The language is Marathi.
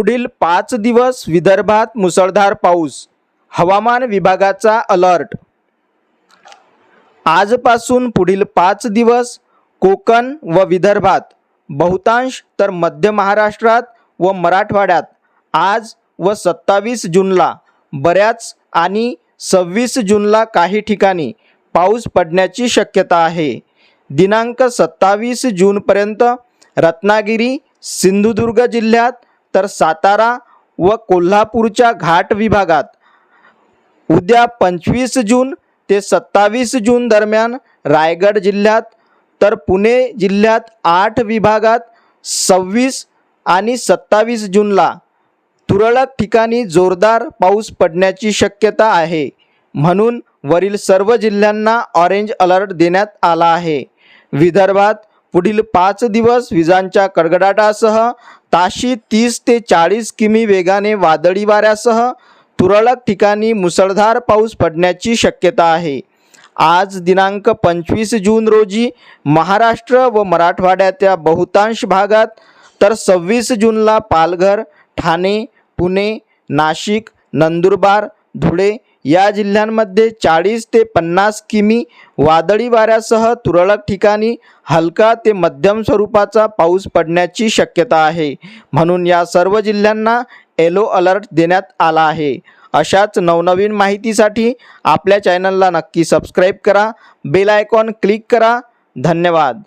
पुढील पाच दिवस विदर्भात मुसळधार पाऊस. हवामान विभागाचा अलर्ट. आजपासून पुढील पाच दिवस कोकण व विदर्भात बहुतांश तर मध्य महाराष्ट्रात व मराठवाड्यात. आज व सत्तावीस जूनला बऱ्याच आणि सव्वीस जूनला काही ठिकाणी पाऊस पडण्याची शक्यता आहे. दिनांक सत्तावीस जूनपर्यंत रत्नागिरी सिंधुदुर्ग जिल्ह्यात तर सातारा व कोल्हापूरच्या घाट विभागात उद्या पंचवीस जून ते सत्तावीस जून दरम्यान रायगड जिल्ह्यात तर पुणे जिल्ह्यात आठ विभागात सव्वीस आणि सत्तावीस जूनला तुरळक ठिकाणी जोरदार पाऊस पडण्याची शक्यता आहे. म्हणून वरील सर्व जिल्ह्यांना ऑरेंज अलर्ट देण्यात आला आहे. विदर्भात पुढील पाच दिवस विजांच्या कडकडाटासह ताशी तीस ते चाळीस किमी वेगाने वादळी वाऱ्यासह तुरळक ठिकाणी मुसळधार पाऊस पडण्याची शक्यता आहे. आज दिनांक पंचवीस जून रोजी महाराष्ट्र व मराठवाड्याच्या बहुतांश भागात तर सव्वीस जूनला पालघर ठाणे पुणे नाशिक नंदुरबार धुळे या जिल्ह्यांमध्ये चाळीस ते पन्नास किमी वादळी वाऱ्यासह तुरळक ठिकाणी हलका ते मध्यम स्वरूपाचा पाऊस पडण्याची शक्यता आहे. म्हणून या सर्व जिल्ह्यांना येलो अलर्ट देण्यात आला आहे. अशाच नवनवीन माहितीसाठी आपल्या चॅनलला नक्की सबस्क्राईब करा. बेल आयकॉन क्लिक करा. धन्यवाद.